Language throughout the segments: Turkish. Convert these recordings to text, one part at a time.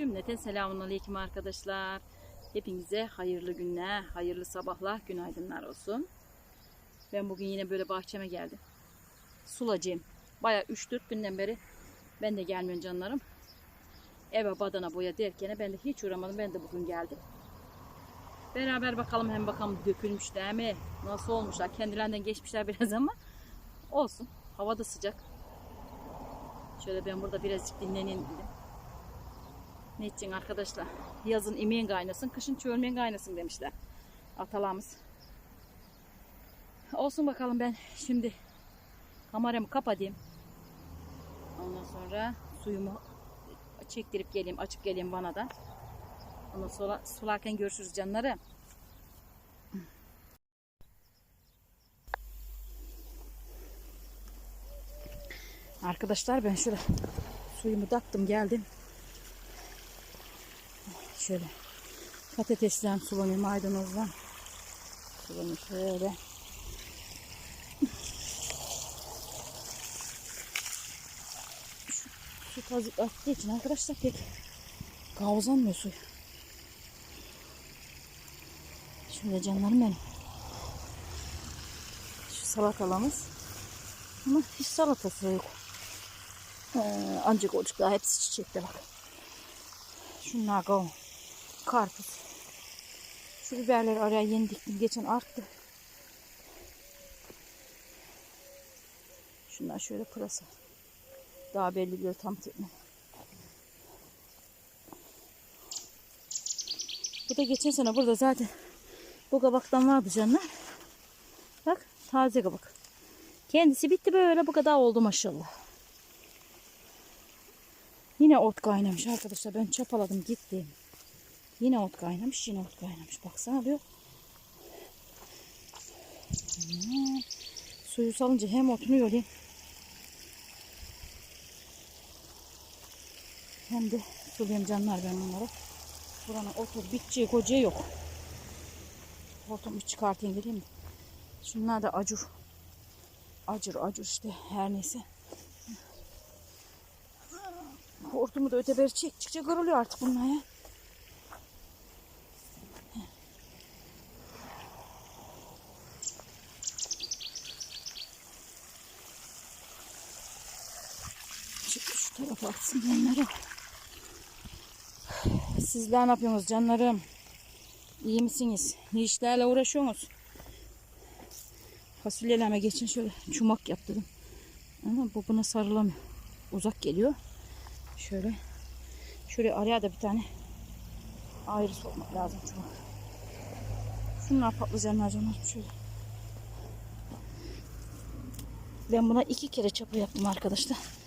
Cümleten selamun aleyküm arkadaşlar. Hepinize hayırlı günler, hayırlı sabahlar, günaydınlar olsun. Ben bugün yine böyle bahçeme geldim. Sulacağım. Baya 3-4 günden beri ben de gelmiyorum canlarım. Eve badana boya derken ben de hiç uğramadım. Ben de bugün geldim. Beraber bakalım hem bakalım dökülmüş değil mi? Nasıl olmuşlar? Kendilerinden geçmişler biraz ama olsun. Hava da sıcak. Şöyle ben burada birazcık dinleneyim dedim. Ne için arkadaşlar? Yazın imeğin kaynasın, kışın çölmeğin kaynasın demişler. Atalarımız. Olsun bakalım ben şimdi kameramı kapatayım. Ondan sonra suyumu çektirip geleyim, açıp geleyim bana da. Ondan sonra sularken görüşürüz canları. Arkadaşlar ben şöyle suyumu taktım geldim. Şöyle patatesden sulanayım maydanozdan. Sulanayım şöyle. Su kazık attığı için arkadaşlar pek kavuzanmıyor suyu. Şöyle canlarım benim. Şu salatalamız. Ama hiç salatası yok. Ee, ancak ocaklar hepsi çiçekte bak. Şunlar kavun. Karpuz. Şu biberleri araya yeni diktim. Geçen arttı. Şunlar şöyle pırasa. Daha belli değil tam tekne. Bu da geçen sene burada zaten bu kabaktan vardı canlar. Bak taze kabak. Kendisi bitti böyle bu kadar oldu maşallah. Yine ot kaynamış arkadaşlar. Ben çapaladım gittim. Yine ot kaynamış. Yine ot kaynamış. Baksana diyor. Hmm. Suyu salınca hem otunu yolayım. Hem de sulayayım canlar ben bunları. Buranın otu biteceği kocağı yok. Hortumu bir çıkartayım geleyim mi? Şunlar da acur. Acur acur işte her neyse. Hortumu da öteberi çektikçe kırılıyor artık bunlar ya. Şu, şu atsın bunları. Sizler ne yapıyorsunuz canlarım? İyi misiniz? Ne işlerle uğraşıyorsunuz? Fasulyelerime geçin şöyle çumak yaptım. Ama bu buna sarılamıyor. Uzak geliyor. Şöyle. Şöyle araya da bir tane ayrı sokmak lazım çumak. Şunlar patlıcanlar canlar şöyle. Ben buna iki kere çapı yaptım arkadaşlar.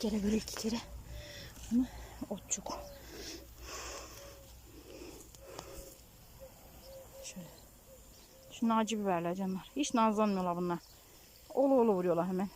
Kere böyle iki kere. Ama otçuk. Şöyle. Şunlar acı biberler canlar. Hiç nazlanmıyorlar bunlar. Olu olu vuruyorlar hemen.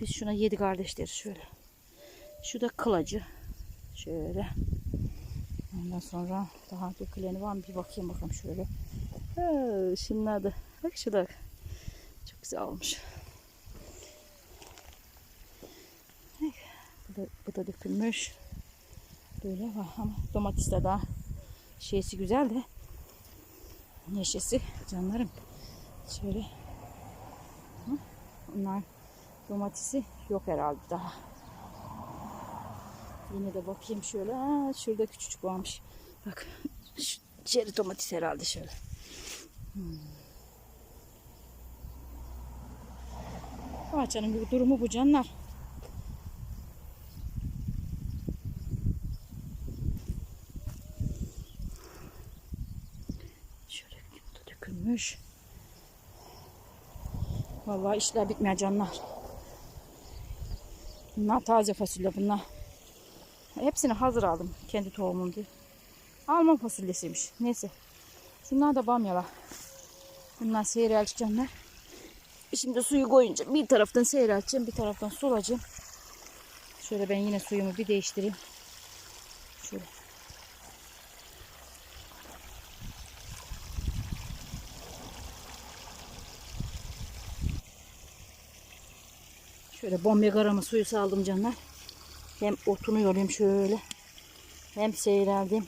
Biz şuna yedi kardeşleri şöyle. Şu da kılacı. Şöyle. Ondan sonra daha döküleni var mı? Bir bakayım bakalım şöyle. Ha, şunlar da. Bak şu da. Çok güzel olmuş. Da, dökülmüş. Böyle var ama domates de daha şeysi güzel de neşesi canlarım. Şöyle. Hı? Bunlar domatesi yok herhalde daha. Yine de bakayım şöyle. Aa, şurada küçücük varmış. Bak. Şu çeri domates herhalde şöyle. Hmm. Bahçenin bir durumu bu canlar. Şöyle bu da dökülmüş. Vallahi işler bitmiyor canlar. Bunlar taze fasulye bunlar. Hepsini hazır aldım kendi tohumum diye. Alman fasulyesiymiş. Neyse. Şunlar da bamyalar. Bunlar seyreltik canlar. Şimdi suyu koyunca bir taraftan seyrelteceğim, bir taraftan sulacağım. Şöyle ben yine suyumu bir değiştireyim. Şöyle. Şöyle bombe garamı suyu saldım canlar. Hem otunu yolayım şöyle. Hem seyreldim.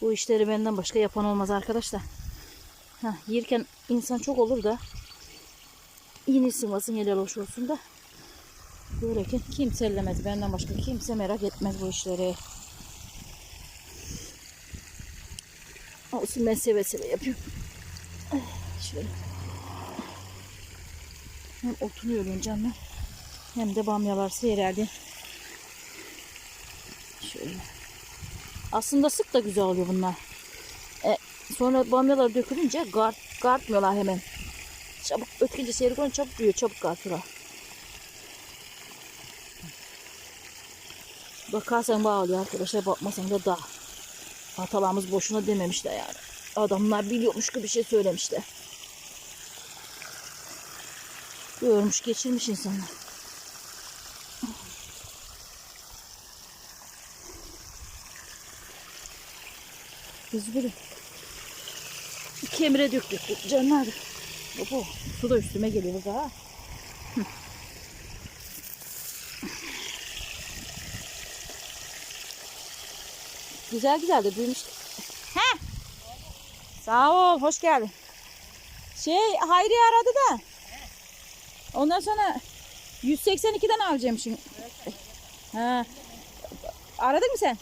Bu işleri benden başka yapan olmaz arkadaşlar. Heh, yerken insan çok olur da iğne sıvasın helal hoş olsun da böyleyken kimse ellemez. Benden başka kimse merak etmez bu işleri. Olsun ben seve seve yapıyorum. Şöyle. Hem otunu yoruyorum canlar. Hem de bamyalar seyreldi. Şöyle. Aslında sık da güzel oluyor bunlar. E, sonra bamyalar dökülünce gart, gartmıyorlar hemen. Çabuk ötkince seyir çabuk büyüyor. Çabuk gartıyorlar. Bakarsan bağlıyor arkadaşlar. Bakmasan da dağ. Atalarımız boşuna dememişler yani. Adamlar biliyormuş gibi bir şey söylemişler. Görmüş geçirmiş insanlar. Biz böyle kemire döktük canlar. Opo, su da üstüme geliyor daha. Güzel güzel de büyümüş. He. Sağ ol, hoş geldin. Şey, Hayri aradı da. Ondan sonra 182'den alacağım şimdi. Ha. Aradın mı sen?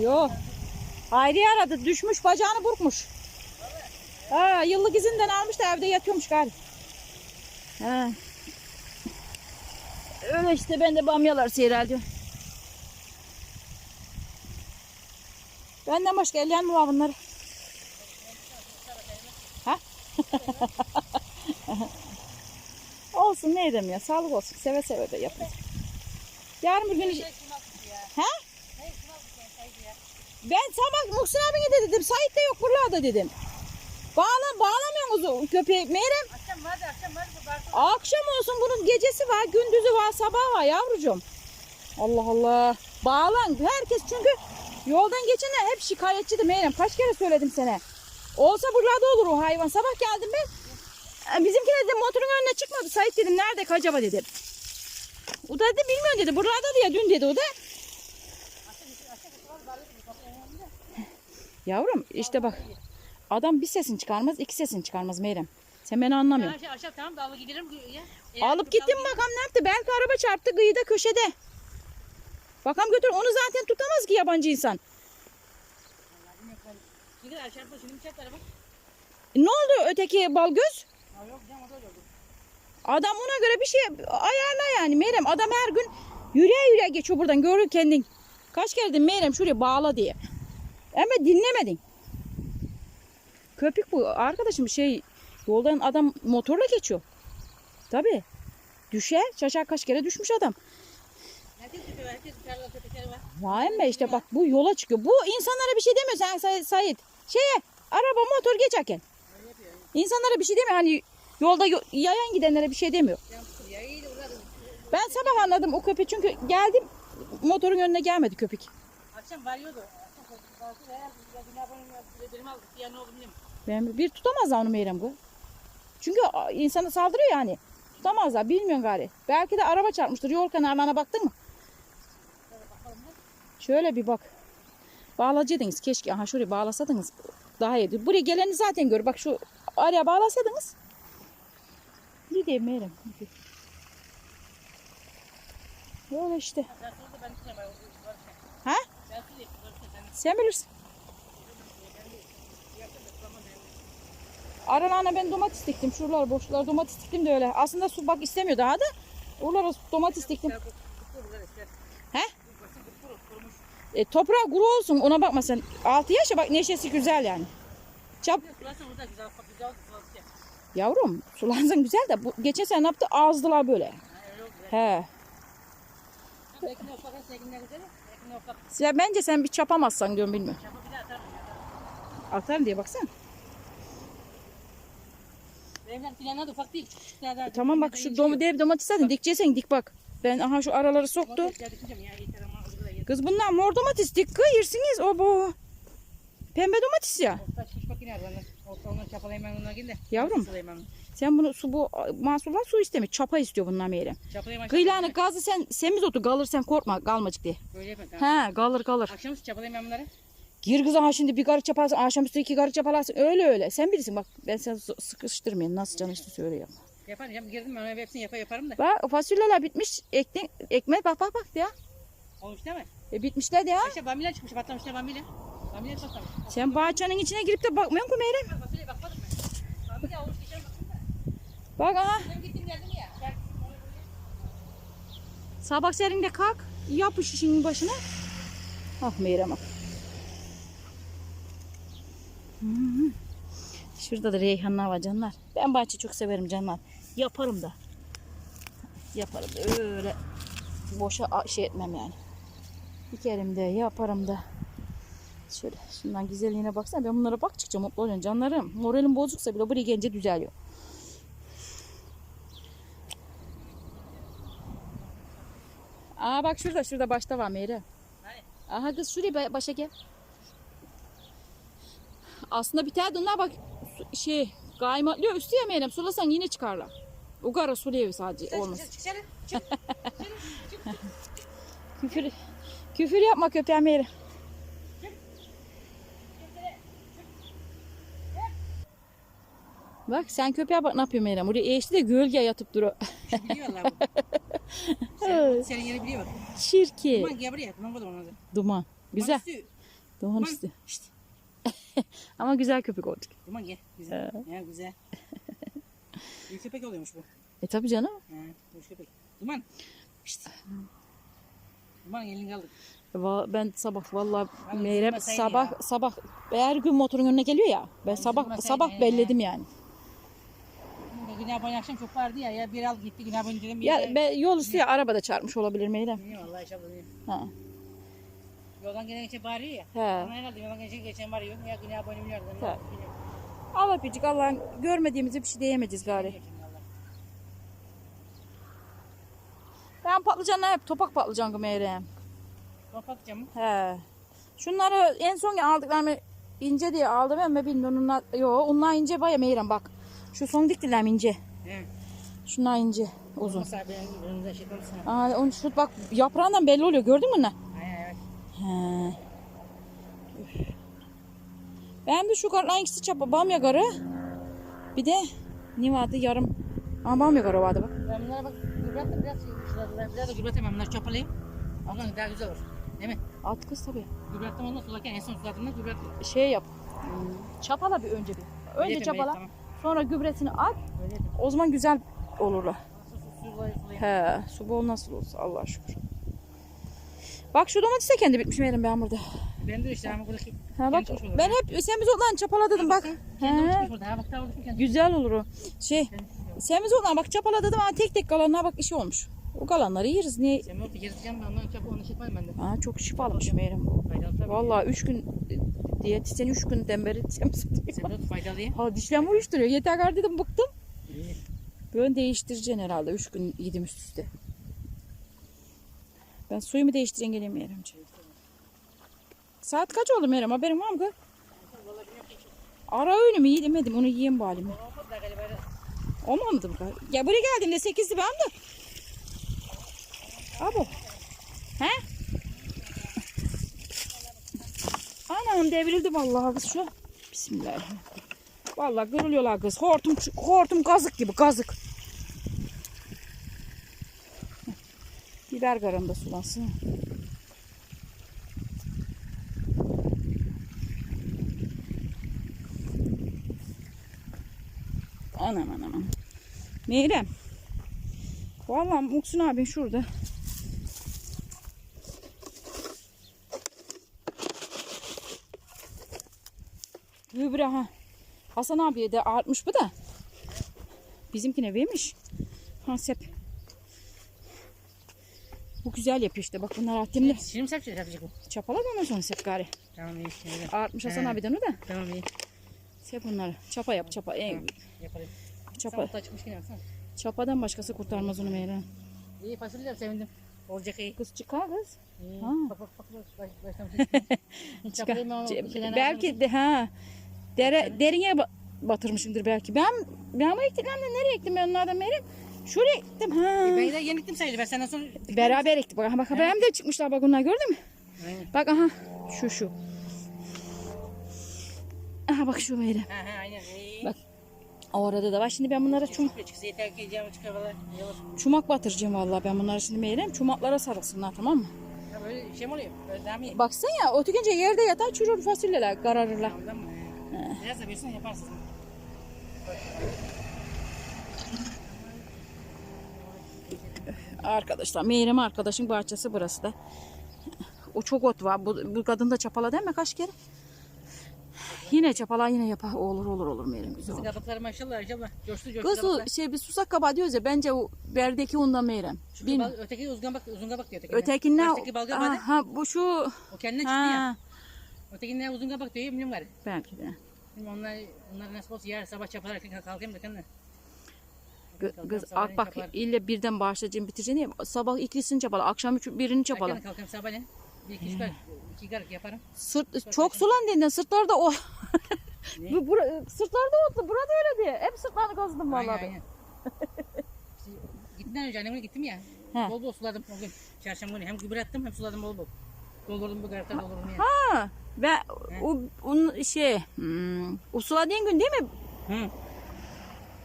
Yok. Hayri aradı. Düşmüş bacağını burkmuş. Ha, yıllık izinden almış da evde yatıyormuş galiba. Ha. Öyle işte ben de bamyalar seyrediyorum. Benden başka elleyen mi var bunları? Ha? olsun ne edeyim ya. Sağlık olsun. Seve seve de yapın. Yarın bir gün... Ha? Ben sabah Muhsin abine de dedim. Sait de yok buralarda dedim. Bağla, bağlamıyorsunuz o köpeği. Meyrem Akşam vardı, akşam vardı. Akşam olsun bunun gecesi var, gündüzü var, sabahı var yavrucuğum. Allah Allah. Bağlan. Herkes çünkü yoldan geçenler hep şikayetçiydi Meyrem. Kaç kere söyledim sana. Olsa buralarda olur o hayvan. Sabah geldim ben. E, Bizimkiler de motorun önüne çıkmadı. Sait dedim nerede acaba dedim. O da dedi bilmiyorum dedi. Buralarda diye dün dedi o da. Yavrum işte bak. Adam bir sesini çıkarmaz, iki sesini çıkarmaz Meyrem. Sen beni anlamıyorsun. Aşağı, aşağı tamam da alıp. Ya. Gittim bakalım ne yaptı. Belki araba çarptı kıyıda köşede. Bakalım götür. Onu zaten tutamaz ki yabancı insan. Ne oldu öteki öyle oldu. Adam ona göre bir şey ayarla yani Meyrem. Adam her gün yürüye yürüye geçiyor buradan. Görür kendin. Kaç kere dedim Meyrem şuraya bağla diye. Ama dinlemedin. Köpük bu. Arkadaşım şey yoldan adam motorla geçiyor. Tabii. Düşer. Şaşar kaç kere düşmüş adam. Herkes tutuyor, herkes tarla köpekleri var. Vay be işte bak bu yola çıkıyor. Bu insanlara bir şey demiyor sen Sait. Şeye araba motor yapıyor. İnsanlara bir şey demiyor. Hani yolda yo- yayan gidenlere bir şey demiyor. Ben sabah anladım o köpek çünkü geldim motorun önüne gelmedi köpek. Akşam varıyordu. Bilmiyorum. Ben bir tutamazlar onu Meyrem bu. Çünkü insana saldırıyor yani. Tutamazlar bilmiyorsun gari. Belki de araba çarpmıştır. Yol kenarlarına baktın mı? Şöyle bir bak. Bağlayacaktınız keşke. Aha şuraya bağlasaydınız daha iyiydi. Buraya geleni zaten gör. Bak şu araya bağlasaydınız. Ne Meyrem? Böyle işte. Ha? Sen bilirsin. Aralarına ben domates diktim. Şuralar boşlular domates diktim de öyle. Aslında su bak istemiyor daha da. Oralara domates diktim. Sen kupkuru işte. He? Basın kupkuru kurumuş. E, toprağı kuru olsun ona bakma sen. 6 yaşa bak neşesi güzel yani. Çap yavrum sulansın güzel de bu geçen sene ne yaptı ağızdılar böyle. He. Sen, bence sen bir çapamazsan diyorum bilmiyorum. Atarım. Diye baksana. Benimler filanlar da ufak değil. E, tamam bak şu dom dev domates zaten dikeceksen dik bak. Ben aha şu araları soktu. Kız bunlar mor domates dik yersiniz o bu. Pembe domates ya. Yavrum. Sen bunu su bu mahsullar su istemiyor. Çapa istiyor bunlar ben. Kıyılarını gazı sen semiz otu kalır sen korkma kalmacık diye. Böyle yapayım tamam. He kalır kalır. Akşam çapalayayım ben bunları. Gir kız aha şimdi bir garip çaparsın akşamüstü iki garip çapalarsın öyle öyle. Sen bilirsin bak ben seni sı- sıkıştırmayayım nasıl canı işte söyle yap. Yaparım. Yap, girdim ben hepsini yapar yaparım da. Bak fasulyeler bitmiş ekmek, ekmek bak bak bak ya. Olmuş değil mi? E, bitmişler ya. İşte bambilya çıkmış. Patlamış ne bambilya. Bambilya patlamış. Sen bahçenin içine girip de bakmıyorsun ki Meyrem. Fasulye bakmadım ben. Bambilya olmuş geçen baktım da. Bak aha Benim gittim geldim ya. Sabah serinde kalk yap işinin başına. Ah Meyrem bak. Hı hı. Şurada da reyhanlar var canlar. Ben bahçe çok severim canlar. Yaparım da. Yaparım da öyle boşa şey etmem yani. Dikerim de yaparım da. Şöyle şundan güzelliğine baksana ben bunlara baktıkça mutlu oluyorum canlarım. Moralim bozuksa bile buraya gelince düzeliyor. Aa bak şurada şurada başta var Meyre. Aha kız şuraya ba- başa gel. Aslında tane de onlar bak şey kaymaklıyor üstü ya Meyrem sulasan yine çıkarlar. O gara suluyor sadece olmaz. Küfür, küfür yapma köpeğe Meyrem. Bak sen köpeğe bak ne yapıyor Meyrem. Oraya eşli de gölge yatıp duruyor. Biliyorlar bu. Sen, senin yeri biliyor bak. Çirkin. Duman gel buraya. Duman buldum onu. Duman. Güzel. Duman üstü. Şşt. Ama güzel köpek olduk. Duman gel. Güzel. Ya güzel. Bir köpek oluyormuş bu. E tabi canım. Ha, boş köpek. Duman. Şşt. Elini. Va- Ben sabah vallahi Abi Meyrem üzülmeseydin sabah ya. sabah her gün motorun önüne geliyor ya. Ben sabah üzülmeseydin sabah ya. belledim yani. Günah boyu akşam çok vardı ya. Ya bir al gitti günah boyu dedim. Bir Ya ben yol üstü ya arabada çarpmış olabilir Meyrem. Bilmiyorum vallahi inşallah bilmiyorum. Ha. Yoldan gelen geçen bağırıyor ya. He. Ama herhalde yoldan geçen geçen bağırıyor. Ya günah boyu bilmiyorum. He. Bilmiyorum. Allah biricik Allah'ın görmediğimizi bir şey diyemeyeceğiz gari. Bilmiyorum vallahi. Ben patlıcanlar hep topak patlıcan Meyrem. Kapat camı. He. Şunları en son aldıklarımı ince diye aldım ama bilmiyorum onlar yo onlar ince baya Meyrem bak. Şu son diktiler ince. He. Şunlar ince uzun. Mesela benim önümde şey. Aa, onu şu bak yaprağından belli oluyor gördün mü ne? Evet. He. Üf. Ben bir şu kartların ikisi çapa bamya garı. Bir de ne vardı yarım. Aa, bamya garı vardı bak. Bunlara bak gübret de biraz şurada biraz da gübret hemen bunları çopalayayım. Ondan daha güzel olur. Değil mi? At kız tabii. Gübretten ondan sularken en son suladığımda gübret. Şey yap. hmm, Çapala bir önce bir. Önce çapala. Tamam. Sonra gübresini at. O zaman güzel olurlar. He, su bol nasıl olsa Allah'a şükür. Bak şu domates de kendi bitmiş benim ben burada. Ben de işte ama buradaki. Ha bak ben hep semiz otlarını çapala dedim bak. Kendi He. Güzel olur o. Şey. Semiz otlarını bak çapala dedim ama tek tek kalanlar bak işi olmuş. O kalanları yeriz niye? Sen orada gezeceğim ben ondan çabuk onu çekmedim ben de. Aa, çok şifalımış tabii. Vallahi üç gün diyetisyen üç günden beri semiz Sen de faydalı ye. Ha dişlerimi uyuşturuyor. Yeter gari dedim bıktım. İyi. Böyle değiştireceksin herhalde. Üç gün yedim üst üste. Ben suyumu değiştireceğim geleyim Meryemciğim. Saat kaç oldu Meryem? Haberin var mı. Ara öğünü mü yedim onu yiyeyim bari mi? Olmadı da galiba. öyle. Olmadı mı? Ya buraya geldiğimde sekizdi ben de. Abo. He? Anam devrildi vallahi kız şu. Bismillahirrahmanirrahim. Vallahi kırılıyorlar kız. Hortum, hortum kazık gibi kazık. Biber garamda sulansın. Anam anam anam. Meyrem. Vallahi Muksun abin şurada. Gübre ha. Hasan abiye de artmış bu da. Bizimkine vermiş. Hasep. Bu güzel yapıyor işte. Bak bunlar atemli. Şimdi sapacak yapacak bu? Ondan sonra sep gari. Tamam iyi. Artmış Hasan abiden o da. Tamam iyi. Sep bunları. Çapa yap çapa. En, Yapalım. Çapa. Çapa. çıkmış yine baksana. Çapadan başkası kurtarmaz onu Meyrem. İyi fasulye de sevindim. Olacak iyi. Kız çıkar kız. İyi. Ha. Bak bak bak. Baş, baştan bir Çıkar. Çapalayayım ama Ce- şeyden belki de ha. Dere, derine ba- batırmışımdır belki. Ben ben ama ektim hem de nereye ektim ben onlardan Meryem? Şuraya ektim ha. Ben de yeni gittim sayılır. Ben senden sonra... Beraber ektik. Bak, bak hem de çıkmışlar bak onlar gördün mü? Aynen. Bak aha şu şu. Aha bak şu Meryem. Ha ha aynen. İyi. Bak. Orada da var. Şimdi ben bunlara çum, çumak batıracağım vallahi ben bunlara şimdi Meryem. Çumaklara sarılsınlar tamam mı? Ha böyle şey mi oluyor? İyi? Baksana ya ötükünce yerde yatar çürür fasulyeler kararırlar. Ondan mı? Biraz da bilsin yaparsın. Arkadaşlar Meyrem arkadaşın bahçesi burası da. O çok ot var. Bu, bu kadın da çapala değil mi kaç kere? Yine çapala yine yapar. Olur olur olur Meyrem güzel olur. kabukları maşallah maşallah. Coştu coştu Kız o şey bir susak kabağı diyoruz ya bence o berdeki ondan Meyrem. Şu Bin. bal- öteki uzun kabak, uzun kabak diyor. ötekine. Ötekine Öteki bal kabak. ha bu şu O kendinden çıktı ya. ha Ötekine uzun kabak diyor bilmiyorum gari. belki de. Şimdi onlar, onlar nasıl olsa yarın sabah çapalar kalkayım da kendine. Kı- Kız ak bak ille birden başlayacağım bitireceğim ya sabah ikisini çapala akşam üç, birini çapala. Erken kalkayım sabahleyin. Bir iki üç garip, iki garip yaparım. Sırt çok sulandığından sırtlarda o. Ne? Bu bura, sırtlarda otlu. Burada öyle diye. Hep sırtlarını kazıdım Aynen vallahi. ben. aynen. Gittiğinden önce annemle gittim ya. He. Bol bol suladım o gün. Çarşamba günü hem gübre attım hem suladım bol bol. Doldurdum bu garipten doldurdum ya. Ha, ve o onun şey, hmm, o suladığın gün değil mi? Hı.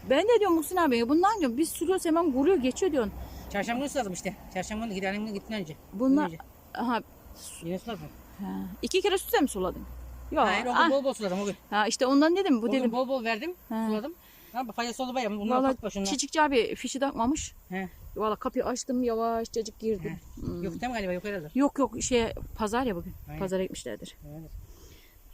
Ben de diyorum Muhsin abi bundan diyorum biz suluyoruz hemen kuruyor geçiyor diyorsun. Çarşamba günü suladım işte. Çarşamba günü gidelim gittiğinden önce. Bunlar aha, Yine suladım. ha, iki kere sütle mi suladın? Yok. Hayır o ah, gün bol bol suladım o gün. ha, işte ondan dedim bu O dedim. bol bol verdim. He. Suladım. Ama faydası oldu bayağı. Bunlar Valla ufak başında. çiçekçi abi fişi takmamış. He. Valla kapıyı açtım yavaşçacık girdim. Hmm. Yok değil mi galiba yok herhalde. Yok yok şey pazar ya bugün. Aynen. Pazara gitmişlerdir. Evet.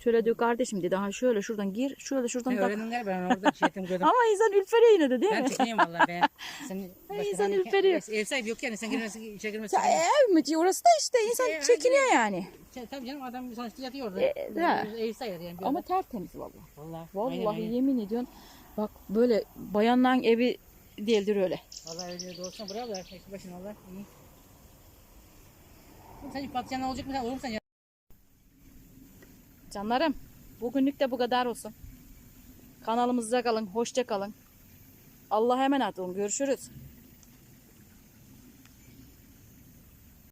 Şöyle diyor kardeşim dedi. Ha şöyle şuradan gir, şöyle şuradan Ben tak. öğrendim galiba ben orada şey ettim gördüm. Ama insan ülferiyor yine de değil Ben mi? çekiniyorum valla ben. Sen insan ürperiyor. Ev sahibi yok yani sen girmesi içeri girmesi. Ya ev mi? Orası da işte insan ev- çekiniyor yani. Şey, tabii canım adam sonuçta yatıyor orada. E. Ev sahibi yani. Ama tertemiz vallahi. Vallahi. Vallahi aynen, yemin ediyorsun. Bak böyle bayanların evi değildir öyle. Vallahi öyle doğrusuna bravo başın valla. İyi. Sence patlıcanlar olacak mı? Olur mu sence? Canlarım bugünlük de bu kadar olsun. Kanalımızda kalın, hoşça kalın. Allah'a emanet olun. Görüşürüz.